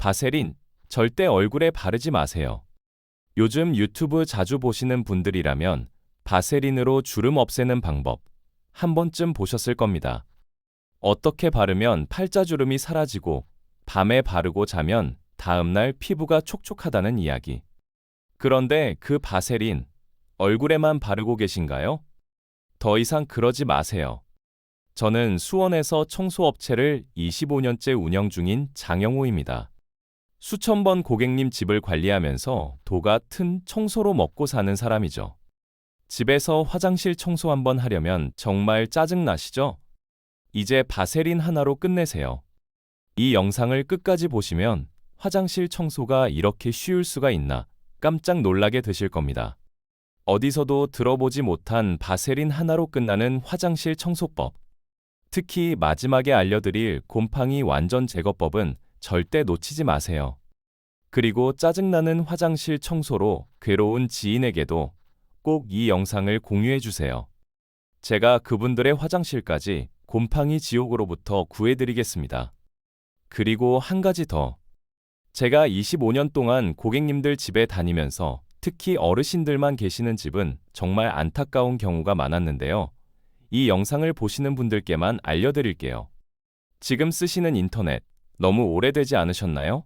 바세린 절대 얼굴에 바르지 마세요. 요즘 유튜브 자주 보시는 분들이라면 바세린으로 주름 없애는 방법 한 번쯤 보셨을 겁니다. 어떻게 바르면 팔자주름이 사라지고 밤에 바르고 자면 다음날 피부가 촉촉하다는 이야기. 그런데 그 바세린 얼굴에만 바르고 계신가요? 더 이상 그러지 마세요. 저는 수원에서 청소업체를 25년째 운영 중인 장영호입니다. 수천 번 고객님 집을 관리하면서 도가 튼 청소로 먹고 사는 사람이죠. 집에서 화장실 청소 한번 하려면 정말 짜증나시죠? 이제 바세린 하나로 끝내세요. 이 영상을 끝까지 보시면 화장실 청소가 이렇게 쉬울 수가 있나 깜짝 놀라게 되실 겁니다. 어디서도 들어보지 못한 바세린 하나로 끝나는 화장실 청소법. 특히 마지막에 알려드릴 곰팡이 완전 제거법은 절대 놓치지 마세요. 그리고 짜증나는 화장실 청소로 괴로운 지인에게도 꼭 이 영상을 공유해 주세요. 제가 그분들의 화장실까지 곰팡이 지옥으로부터 구해드리겠습니다. 그리고 한 가지 더. 제가 25년 동안 고객님들 집에 다니면서 특히 어르신들만 계시는 집은 정말 안타까운 경우가 많았는데요. 이 영상을 보시는 분들께만 알려드릴게요. 지금 쓰시는 인터넷 너무 오래되지 않으셨나요?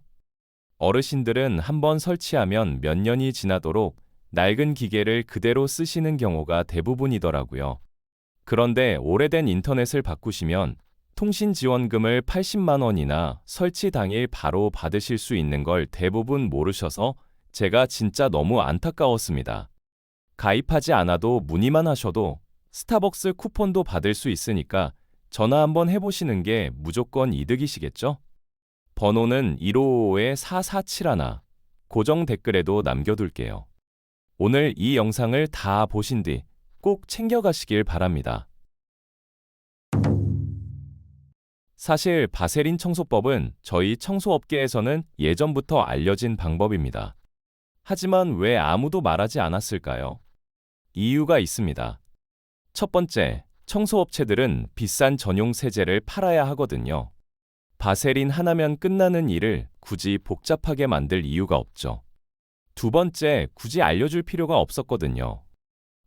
어르신들은 한번 설치하면 몇 년이 지나도록 낡은 기계를 그대로 쓰시는 경우가 대부분이더라고요. 그런데 오래된 인터넷을 바꾸시면 통신 지원금을 80만 원이나 설치 당일 바로 받으실 수 있는 걸 대부분 모르셔서 제가 진짜 너무 안타까웠습니다. 가입하지 않아도 문의만 하셔도 스타벅스 쿠폰도 받을 수 있으니까 전화 한번 해보시는 게 무조건 이득이시겠죠? 번호는 1555-4471 고정 댓글에도 남겨둘게요. 오늘 이 영상을 다 보신 뒤 꼭 챙겨가시길 바랍니다. 사실 바세린 청소법은 저희 청소업계에서는 예전부터 알려진 방법입니다. 하지만 왜 아무도 말하지 않았을까요? 이유가 있습니다. 첫 번째, 청소업체들은 비싼 전용 세제를 팔아야 하거든요. 바세린 하나면 끝나는 일을 굳이 복잡하게 만들 이유가 없죠. 두 번째, 굳이 알려줄 필요가 없었거든요.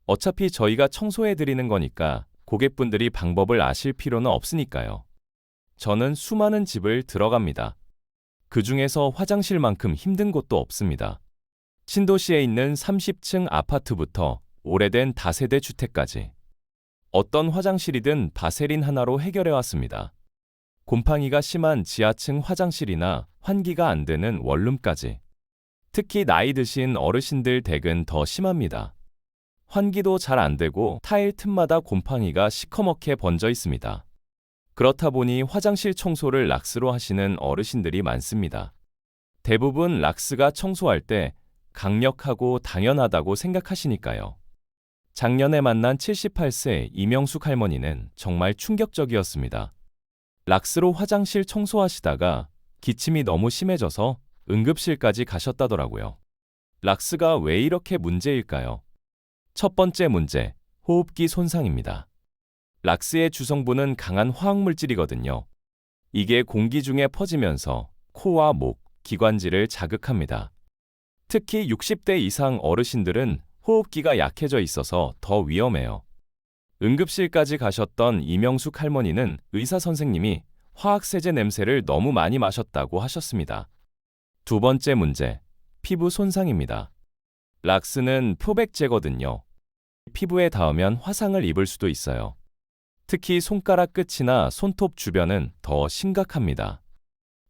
어차피 저희가 청소해드리는 거니까 고객분들이 방법을 아실 필요는 없으니까요. 저는 수많은 집을 들어갑니다. 그 중에서 화장실만큼 힘든 곳도 없습니다. 신도시에 있는 30층 아파트부터 오래된 다세대 주택까지. 어떤 화장실이든 바세린 하나로 해결해 왔습니다. 곰팡이가 심한 지하층 화장실이나 환기가 안 되는 원룸까지. 특히 나이 드신 어르신들 댁은 더 심합니다. 환기도 잘 안 되고 타일 틈마다 곰팡이가 시커멓게 번져 있습니다. 그렇다 보니 화장실 청소를 락스로 하시는 어르신들이 많습니다. 대부분 락스가 청소할 때 강력하고 당연하다고 생각하시니까요. 작년에 만난 78세 이명숙 할머니는 정말 충격적이었습니다. 락스로 화장실 청소하시다가 기침이 너무 심해져서 응급실까지 가셨다더라고요. 락스가 왜 이렇게 문제일까요? 첫 번째 문제, 호흡기 손상입니다. 락스의 주성분은 강한 화학물질이거든요. 이게 공기 중에 퍼지면서 코와 목, 기관지를 자극합니다. 특히 60대 이상 어르신들은 호흡기가 약해져 있어서 더 위험해요. 응급실까지 가셨던 이명숙 할머니는 의사 선생님이 화학세제 냄새를 너무 많이 마셨다고 하셨습니다. 두 번째 문제, 피부 손상입니다. 락스는 표백제거든요. 피부에 닿으면 화상을 입을 수도 있어요. 특히 손가락 끝이나 손톱 주변은 더 심각합니다.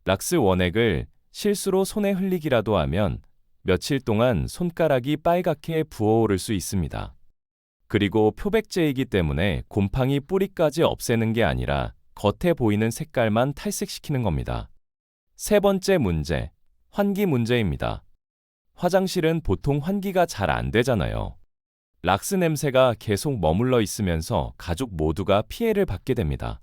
락스 원액을 실수로 손에 흘리기라도 하면 며칠 동안 손가락이 빨갛게 부어오를 수 있습니다. 그리고 표백제이기 때문에 곰팡이 뿌리까지 없애는 게 아니라 겉에 보이는 색깔만 탈색시키는 겁니다. 세 번째 문제, 환기 문제입니다. 화장실은 보통 환기가 잘 안 되잖아요. 락스 냄새가 계속 머물러 있으면서 가족 모두가 피해를 받게 됩니다.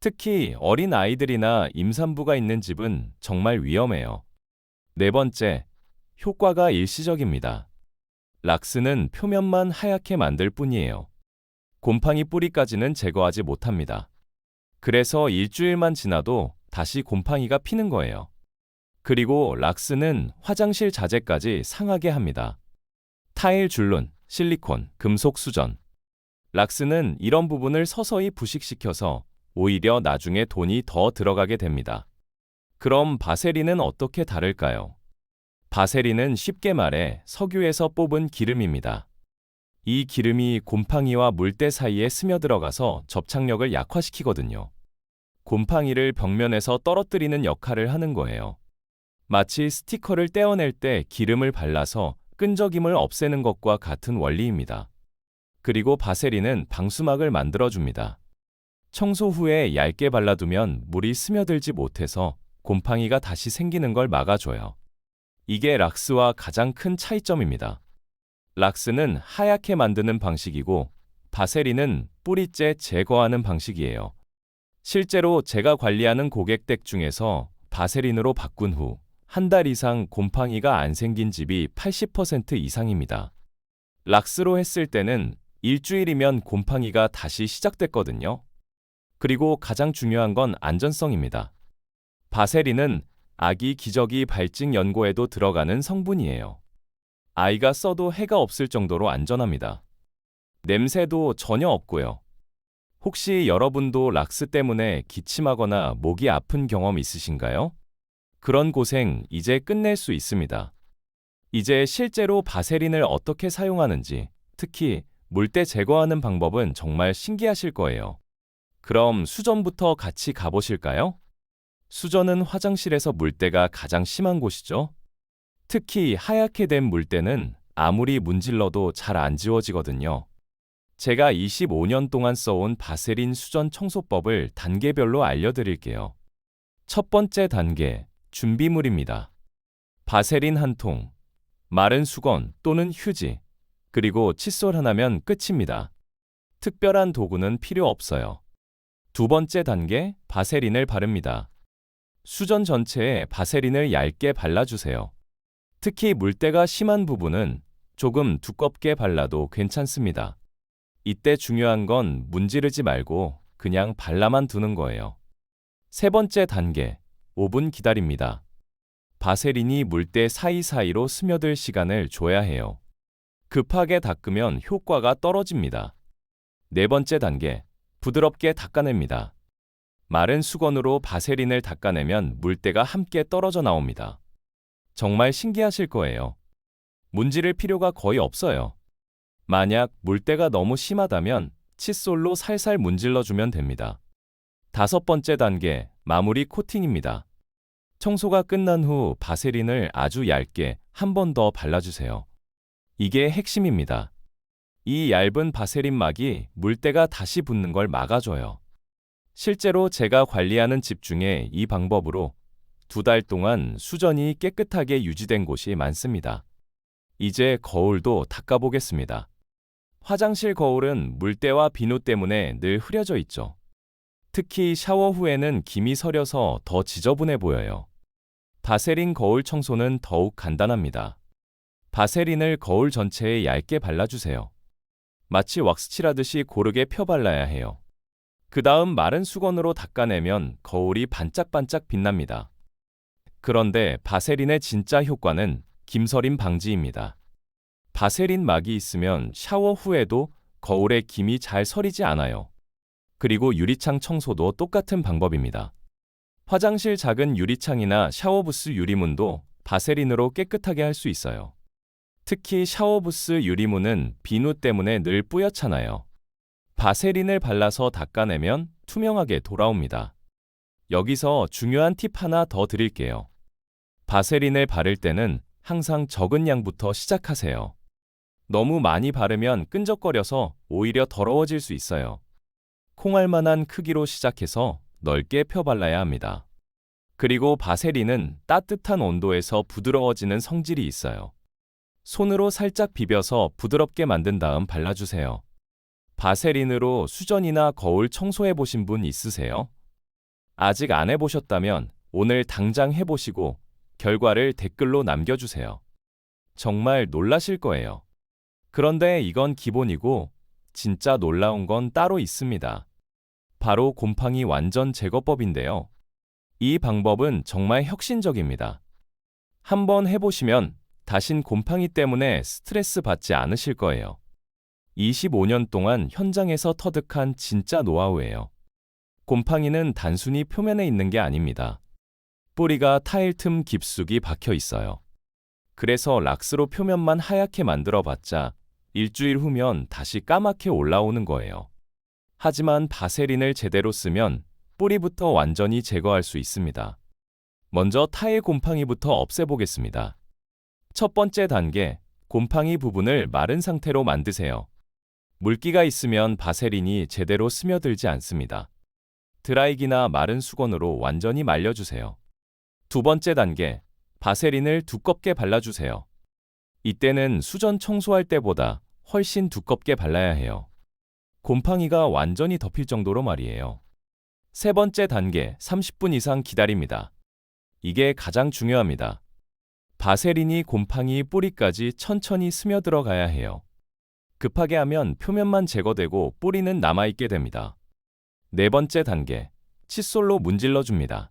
특히 어린 아이들이나 임산부가 있는 집은 정말 위험해요. 네 번째, 효과가 일시적입니다. 락스는 표면만 하얗게 만들 뿐이에요. 곰팡이 뿌리까지는 제거하지 못합니다. 그래서 일주일만 지나도 다시 곰팡이가 피는 거예요. 그리고 락스는 화장실 자재까지 상하게 합니다. 타일 줄눈, 실리콘, 금속 수전. 락스는 이런 부분을 서서히 부식시켜서 오히려 나중에 돈이 더 들어가게 됩니다. 그럼 바세린은 어떻게 다를까요? 바세린은 쉽게 말해 석유에서 뽑은 기름입니다. 이 기름이 곰팡이와 물때 사이에 스며들어가서 접착력을 약화시키거든요. 곰팡이를 벽면에서 떨어뜨리는 역할을 하는 거예요. 마치 스티커를 떼어낼 때 기름을 발라서 끈적임을 없애는 것과 같은 원리입니다. 그리고 바세린은 방수막을 만들어줍니다. 청소 후에 얇게 발라두면 물이 스며들지 못해서 곰팡이가 다시 생기는 걸 막아줘요. 이게 락스와 가장 큰 차이점입니다. 락스는 하얗게 만드는 방식이고 바세린은 뿌리째 제거하는 방식이에요. 실제로 제가 관리하는 고객 댁 중에서 바세린으로 바꾼 후 한 달 이상 곰팡이가 안 생긴 집이 80% 이상입니다. 락스로 했을 때는 일주일이면 곰팡이가 다시 시작됐거든요. 그리고 가장 중요한 건 안전성입니다. 바세린은 아기 기저귀 발직 연고에도 들어가는 성분이에요. 아이가 써도 해가 없을 정도로 안전합니다. 냄새도 전혀 없고요. 혹시 여러분도 락스 때문에 기침하거나 목이 아픈 경험 있으신가요? 그런 고생 이제 끝낼 수 있습니다. 이제 실제로 바세린을 어떻게 사용하는지, 특히 물때 제거하는 방법은 정말 신기하실 거예요. 그럼 수전부터 같이 가보실까요? 수전은 화장실에서 물때가 가장 심한 곳이죠. 특히 하얗게 된 물때는 아무리 문질러도 잘 안 지워지거든요. 제가 25년 동안 써온 바세린 수전 청소법을 단계별로 알려드릴게요. 첫 번째 단계, 준비물입니다. 바세린 한 통, 마른 수건 또는 휴지, 그리고 칫솔 하나면 끝입니다. 특별한 도구는 필요 없어요. 두 번째 단계, 바세린을 바릅니다. 수전 전체에 바세린을 얇게 발라주세요. 특히 물때가 심한 부분은 조금 두껍게 발라도 괜찮습니다. 이때 중요한 건 문지르지 말고 그냥 발라만 두는 거예요. 세 번째 단계, 5분 기다립니다. 바세린이 물때 사이사이로 스며들 시간을 줘야 해요. 급하게 닦으면 효과가 떨어집니다. 네 번째 단계, 부드럽게 닦아냅니다. 마른 수건으로 바세린을 닦아내면 물때가 함께 떨어져 나옵니다. 정말 신기하실 거예요. 문지를 필요가 거의 없어요. 만약 물때가 너무 심하다면 칫솔로 살살 문질러주면 됩니다. 다섯 번째 단계, 마무리 코팅입니다. 청소가 끝난 후 바세린을 아주 얇게 한 번 더 발라주세요. 이게 핵심입니다. 이 얇은 바세린 막이 물때가 다시 붙는 걸 막아줘요. 실제로 제가 관리하는 집 중에 이 방법으로 두 달 동안 수전이 깨끗하게 유지된 곳이 많습니다. 이제 거울도 닦아보겠습니다. 화장실 거울은 물때와 비누 때문에 늘 흐려져 있죠. 특히 샤워 후에는 김이 서려서 더 지저분해 보여요. 바세린 거울 청소는 더욱 간단합니다. 바세린을 거울 전체에 얇게 발라주세요. 마치 왁스칠하듯이 고르게 펴 발라야 해요. 그 다음 마른 수건으로 닦아내면 거울이 반짝반짝 빛납니다. 그런데 바세린의 진짜 효과는 김서림 방지입니다. 바세린 막이 있으면 샤워 후에도 거울에 김이 잘 서리지 않아요. 그리고 유리창 청소도 똑같은 방법입니다. 화장실 작은 유리창이나 샤워부스 유리문도 바세린으로 깨끗하게 할 수 있어요. 특히 샤워부스 유리문은 비누 때문에 늘 뿌옇잖아요. 바세린을 발라서 닦아내면 투명하게 돌아옵니다. 여기서 중요한 팁 하나 더 드릴게요. 바세린을 바를 때는 항상 적은 양부터 시작하세요. 너무 많이 바르면 끈적거려서 오히려 더러워질 수 있어요. 콩알만한 크기로 시작해서 넓게 펴발라야 합니다. 그리고 바세린은 따뜻한 온도에서 부드러워지는 성질이 있어요. 손으로 살짝 비벼서 부드럽게 만든 다음 발라주세요. 바세린으로 수전이나 거울 청소해 보신 분 있으세요? 아직 안 해보셨다면 오늘 당장 해보시고 결과를 댓글로 남겨주세요. 정말 놀라실 거예요. 그런데 이건 기본이고 진짜 놀라운 건 따로 있습니다. 바로 곰팡이 완전 제거법인데요. 이 방법은 정말 혁신적입니다. 한번 해보시면 다신 곰팡이 때문에 스트레스 받지 않으실 거예요. 25년 동안 현장에서 터득한 진짜 노하우예요. 곰팡이는 단순히 표면에 있는 게 아닙니다. 뿌리가 타일 틈 깊숙이 박혀 있어요. 그래서 락스로 표면만 하얗게 만들어 봤자 일주일 후면 다시 까맣게 올라오는 거예요. 하지만 바세린을 제대로 쓰면 뿌리부터 완전히 제거할 수 있습니다. 먼저 타일 곰팡이부터 없애보겠습니다. 첫 번째 단계, 곰팡이 부분을 마른 상태로 만드세요. 물기가 있으면 바세린이 제대로 스며들지 않습니다. 드라이기나 마른 수건으로 완전히 말려주세요. 두 번째 단계, 바세린을 두껍게 발라주세요. 이때는 수전 청소할 때보다 훨씬 두껍게 발라야 해요. 곰팡이가 완전히 덮일 정도로 말이에요. 세 번째 단계, 30분 이상 기다립니다. 이게 가장 중요합니다. 바세린이 곰팡이 뿌리까지 천천히 스며들어 가야 해요. 급하게 하면 표면만 제거되고 뿌리는 남아있게 됩니다. 네 번째 단계, 칫솔로 문질러 줍니다.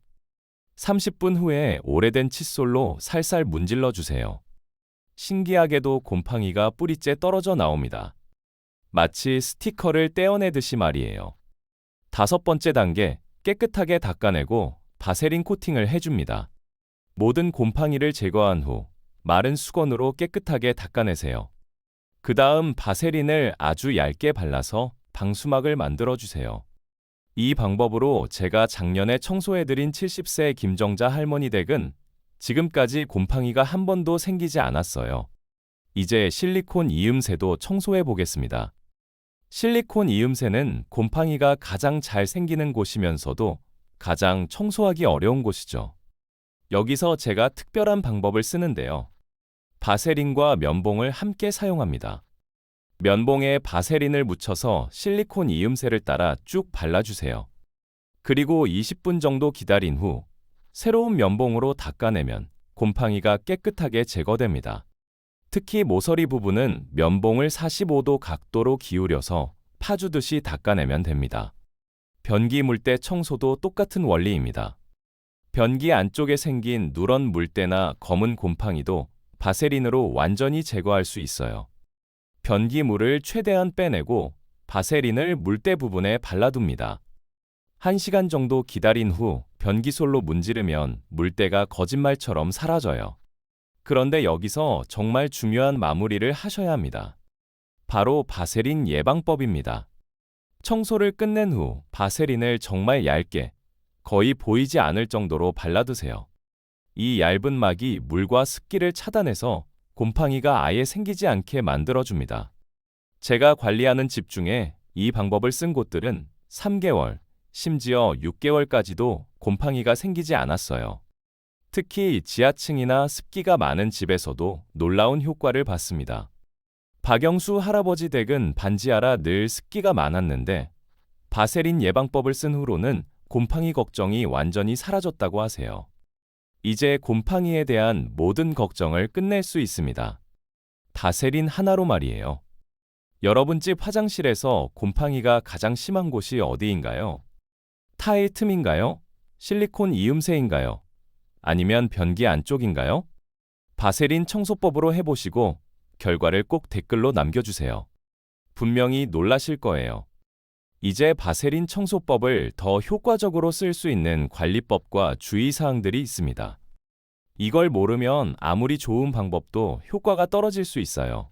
30분 후에 오래된 칫솔로 살살 문질러 주세요. 신기하게도 곰팡이가 뿌리째 떨어져 나옵니다. 마치 스티커를 떼어내듯이 말이에요. 다섯 번째 단계, 깨끗하게 닦아내고 바세린 코팅을 해줍니다. 모든 곰팡이를 제거한 후 마른 수건으로 깨끗하게 닦아내세요. 그 다음 바세린을 아주 얇게 발라서 방수막을 만들어 주세요. 이 방법으로 제가 작년에 청소해드린 70세 김정자 할머니 댁은 지금까지 곰팡이가 한 번도 생기지 않았어요. 이제 실리콘 이음새도 청소해 보겠습니다. 실리콘 이음새는 곰팡이가 가장 잘 생기는 곳이면서도 가장 청소하기 어려운 곳이죠. 여기서 제가 특별한 방법을 쓰는데요. 바세린과 면봉을 함께 사용합니다. 면봉에 바세린을 묻혀서 실리콘 이음새를 따라 쭉 발라주세요. 그리고 20분 정도 기다린 후 새로운 면봉으로 닦아내면 곰팡이가 깨끗하게 제거됩니다. 특히 모서리 부분은 면봉을 45도 각도로 기울여서 파주듯이 닦아내면 됩니다. 변기 물때 청소도 똑같은 원리입니다. 변기 안쪽에 생긴 누런 물때나 검은 곰팡이도 바세린으로 완전히 제거할 수 있어요. 변기 물을 최대한 빼내고 바세린을 물때 부분에 발라둡니다. 1시간 정도 기다린 후 변기솔로 문지르면 물때가 거짓말처럼 사라져요. 그런데 여기서 정말 중요한 마무리를 하셔야 합니다. 바로 바세린 예방법입니다. 청소를 끝낸 후 바세린을 정말 얇게, 거의 보이지 않을 정도로 발라두세요. 이 얇은 막이 물과 습기를 차단해서 곰팡이가 아예 생기지 않게 만들어줍니다. 제가 관리하는 집 중에 이 방법을 쓴 곳들은 3개월, 심지어 6개월까지도 곰팡이가 생기지 않았어요. 특히 지하층이나 습기가 많은 집에서도 놀라운 효과를 봤습니다. 박영수 할아버지 댁은 반지하라 늘 습기가 많았는데 바세린 예방법을 쓴 후로는 곰팡이 걱정이 완전히 사라졌다고 하세요. 이제 곰팡이에 대한 모든 걱정을 끝낼 수 있습니다. 바세린 하나로 말이에요. 여러분 집 화장실에서 곰팡이가 가장 심한 곳이 어디인가요? 타일 틈인가요? 실리콘 이음새인가요? 아니면 변기 안쪽인가요? 바세린 청소법으로 해보시고 결과를 꼭 댓글로 남겨주세요. 분명히 놀라실 거예요. 이제 바세린 청소법을 더 효과적으로 쓸 수 있는 관리법과 주의사항들이 있습니다. 이걸 모르면 아무리 좋은 방법도 효과가 떨어질 수 있어요.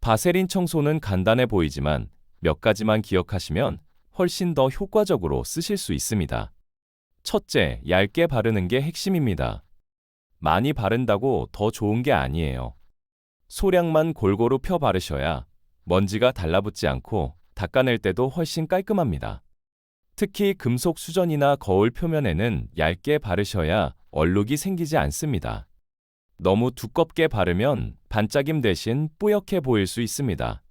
바세린 청소는 간단해 보이지만 몇 가지만 기억하시면 훨씬 더 효과적으로 쓰실 수 있습니다. 첫째, 얇게 바르는 게 핵심입니다. 많이 바른다고 더 좋은 게 아니에요. 소량만 골고루 펴 바르셔야 먼지가 달라붙지 않고 닦아낼 때도 훨씬 깔끔합니다. 특히 금속 수전이나 거울 표면에는 얇게 바르셔야 얼룩이 생기지 않습니다. 너무 두껍게 바르면 반짝임 대신 뿌옇게 보일 수 있습니다.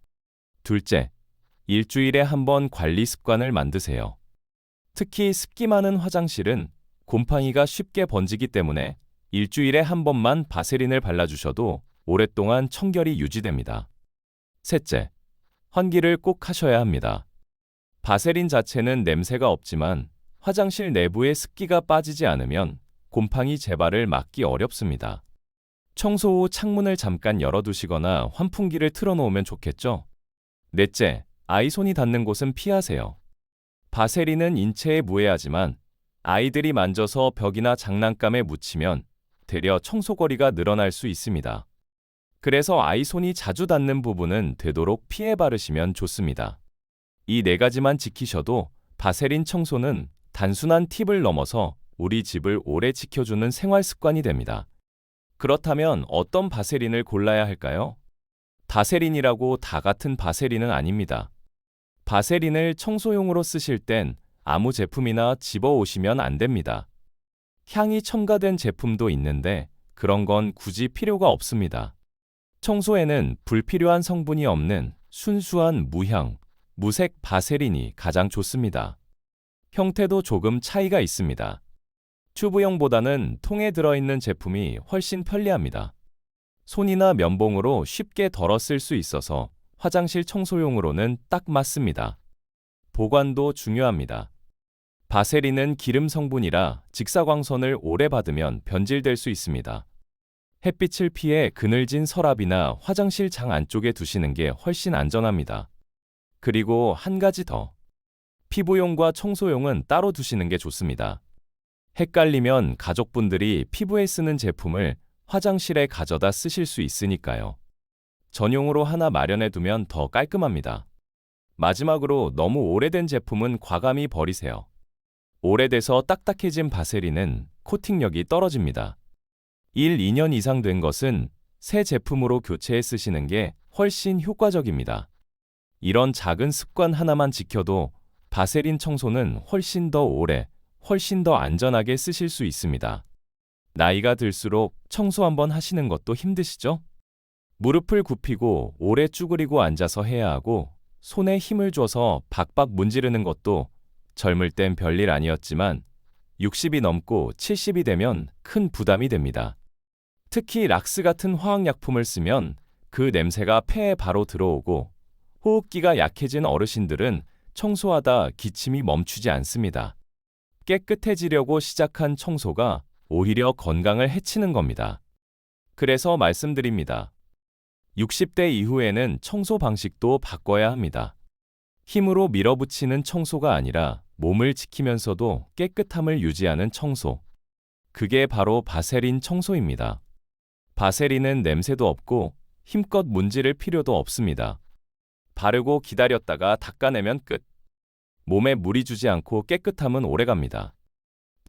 둘째, 일주일에 한 번 관리 습관을 만드세요. 특히 습기 많은 화장실은 곰팡이가 쉽게 번지기 때문에 일주일에 한 번만 바세린을 발라주셔도 오랫동안 청결이 유지됩니다. 셋째, 환기를 꼭 하셔야 합니다. 바세린 자체는 냄새가 없지만 화장실 내부에 습기가 빠지지 않으면 곰팡이 재발을 막기 어렵습니다. 청소 후 창문을 잠깐 열어두시거나 환풍기를 틀어놓으면 좋겠죠? 넷째, 아이 손이 닿는 곳은 피하세요. 바세린은 인체에 무해하지만 아이들이 만져서 벽이나 장난감에 묻히면 되려 청소거리가 늘어날 수 있습니다. 그래서 아이 손이 자주 닿는 부분은 되도록 피해 바르시면 좋습니다. 이 네 가지만 지키셔도 바세린 청소는 단순한 팁을 넘어서 우리 집을 오래 지켜주는 생활 습관이 됩니다. 그렇다면 어떤 바세린을 골라야 할까요? 바세린이라고 다 같은 바세린은 아닙니다. 바세린을 청소용으로 쓰실 땐 아무 제품이나 집어 오시면 안 됩니다. 향이 첨가된 제품도 있는데 그런 건 굳이 필요가 없습니다. 청소에는 불필요한 성분이 없는 순수한 무향, 무색 바세린이 가장 좋습니다. 형태도 조금 차이가 있습니다. 튜브형보다는 통에 들어있는 제품이 훨씬 편리합니다. 손이나 면봉으로 쉽게 쓸수 있어서 화장실 청소용으로는 딱 맞습니다. 보관도 중요합니다. 바세린은 기름 성분이라 직사광선을 오래 받으면 변질될 수 있습니다. 햇빛을 피해 그늘진 서랍이나 화장실 장 안쪽에 두시는 게 훨씬 안전합니다. 그리고 한 가지 더. 피부용과 청소용은 따로 두시는 게 좋습니다. 헷갈리면 가족분들이 피부에 쓰는 제품을 화장실에 가져다 쓰실 수 있으니까요. 전용으로 하나 마련해 두면 더 깔끔합니다. 마지막으로 너무 오래된 제품은 과감히 버리세요. 오래돼서 딱딱해진 바세린은 코팅력이 떨어집니다. 1, 2년 이상 된 것은 새 제품으로 교체해 쓰시는 게 훨씬 효과적입니다. 이런 작은 습관 하나만 지켜도 바세린 청소는 훨씬 더 오래, 훨씬 더 안전하게 쓰실 수 있습니다. 나이가 들수록 청소 한번 하시는 것도 힘드시죠? 무릎을 굽히고 오래 쭈그리고 앉아서 해야 하고 손에 힘을 줘서 박박 문지르는 것도 젊을 땐 별일 아니었지만 60이 넘고 70이 되면 큰 부담이 됩니다. 특히 락스 같은 화학약품을 쓰면 그 냄새가 폐에 바로 들어오고 호흡기가 약해진 어르신들은 청소하다 기침이 멈추지 않습니다. 깨끗해지려고 시작한 청소가 오히려 건강을 해치는 겁니다. 그래서 말씀드립니다. 60대 이후에는 청소 방식도 바꿔야 합니다. 힘으로 밀어붙이는 청소가 아니라 몸을 지키면서도 깨끗함을 유지하는 청소. 그게 바로 바세린 청소입니다. 바세린은 냄새도 없고 힘껏 문지를 필요도 없습니다. 바르고 기다렸다가 닦아내면 끝. 몸에 무리 주지 않고 깨끗함은 오래갑니다.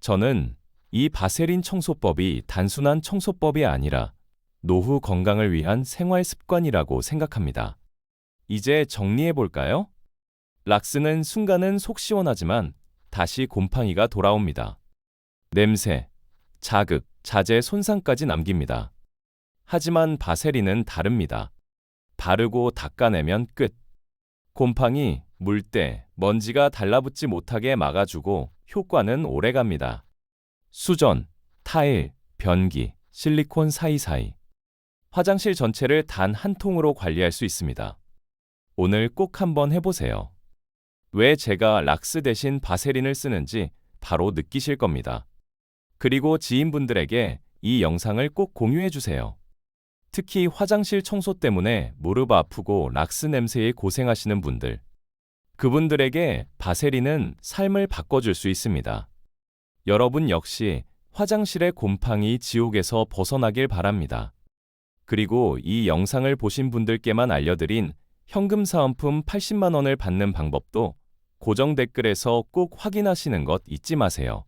저는 이 바세린 청소법이 단순한 청소법이 아니라 노후 건강을 위한 생활 습관이라고 생각합니다. 이제 정리해 볼까요? 락스는 순간은 속 시원하지만 다시 곰팡이가 돌아옵니다. 냄새, 자극, 자재 손상까지 남깁니다. 하지만 바세린은 다릅니다. 바르고 닦아내면 끝. 곰팡이, 물때, 먼지가 달라붙지 못하게 막아주고 효과는 오래갑니다. 수전, 타일, 변기, 실리콘 사이사이. 화장실 전체를 단 한 통으로 관리할 수 있습니다. 오늘 꼭 한번 해보세요. 왜 제가 락스 대신 바세린을 쓰는지 바로 느끼실 겁니다. 그리고 지인분들에게 이 영상을 꼭 공유해 주세요. 특히 화장실 청소 때문에 무릎 아프고 락스 냄새에 고생하시는 분들. 그분들에게 바세린은 삶을 바꿔줄 수 있습니다. 여러분 역시 화장실의 곰팡이 지옥에서 벗어나길 바랍니다. 그리고 이 영상을 보신 분들께만 알려드린 현금 사은품 80만 원을 받는 방법도 고정 댓글에서 꼭 확인하시는 것 잊지 마세요.